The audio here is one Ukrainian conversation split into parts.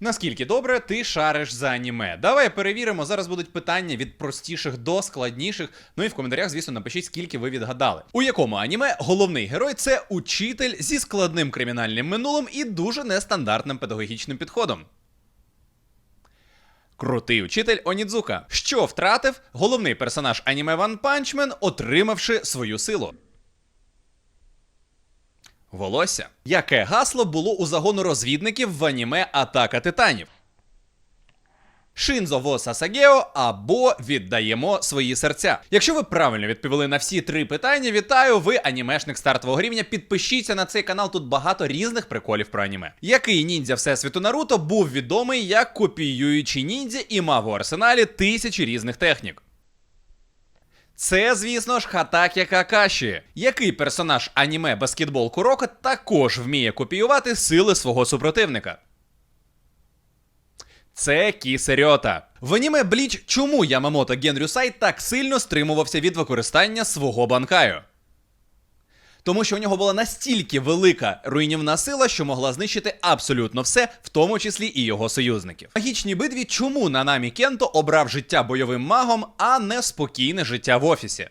Наскільки добре ти шариш за аніме? Давай перевіримо. Зараз будуть питання від простіших до складніших. Ну і в коментарях, звісно, напишіть, скільки ви відгадали. У якому аніме головний герой це учитель зі складним кримінальним минулим і дуже нестандартним педагогічним підходом. Крутий учитель Онідзука. Що втратив головний персонаж аніме Punch Man, отримавши свою силу? Волосся. Яке гасло було у загону розвідників в аніме Атака Титанів? Шинзо во Сасагео або віддаємо свої серця. Якщо ви правильно відповіли на всі три питання, вітаю! Ви анімешник стартового рівня. Підпишіться на цей канал. Тут багато різних приколів про аніме. Який ніндзя всесвіту Наруто був відомий як копіюючий ніндзя і мав у арсеналі тисячі різних технік. Це, звісно ж, Хатакі Какаші, який персонаж аніме баскетбол Курока також вміє копіювати сили свого супротивника. Це Кісерьота. В аніме Бліч чому Ямамото Генрюсай так сильно стримувався від використання свого банкаю? Тому що у нього була настільки велика руйнівна сила, що могла знищити абсолютно все, в тому числі і його союзників. В магічній битві чому Нанамі Кенто обрав життя бойовим магом, а не спокійне життя в офісі?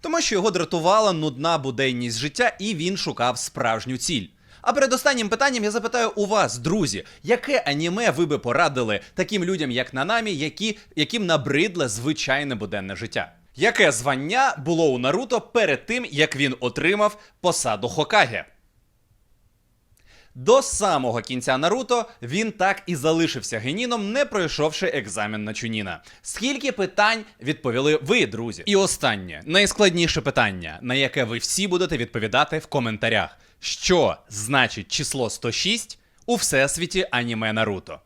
Тому що його дратувала нудна буденність життя, і він шукав справжню ціль. А перед останнім питанням я запитаю у вас, друзі, яке аніме ви би порадили таким людям, як Нанамі, які, яким набридле звичайне буденне життя? Яке звання було у Наруто перед тим, як він отримав посаду Хокаге? До самого кінця Наруто він так і залишився геніном, не пройшовши екзамен на Чуніна. Скільки питань відповіли ви, друзі? І останнє, найскладніше питання, на яке ви всі будете відповідати в коментарях. Що значить число 106 у всесвіті аніме Наруто?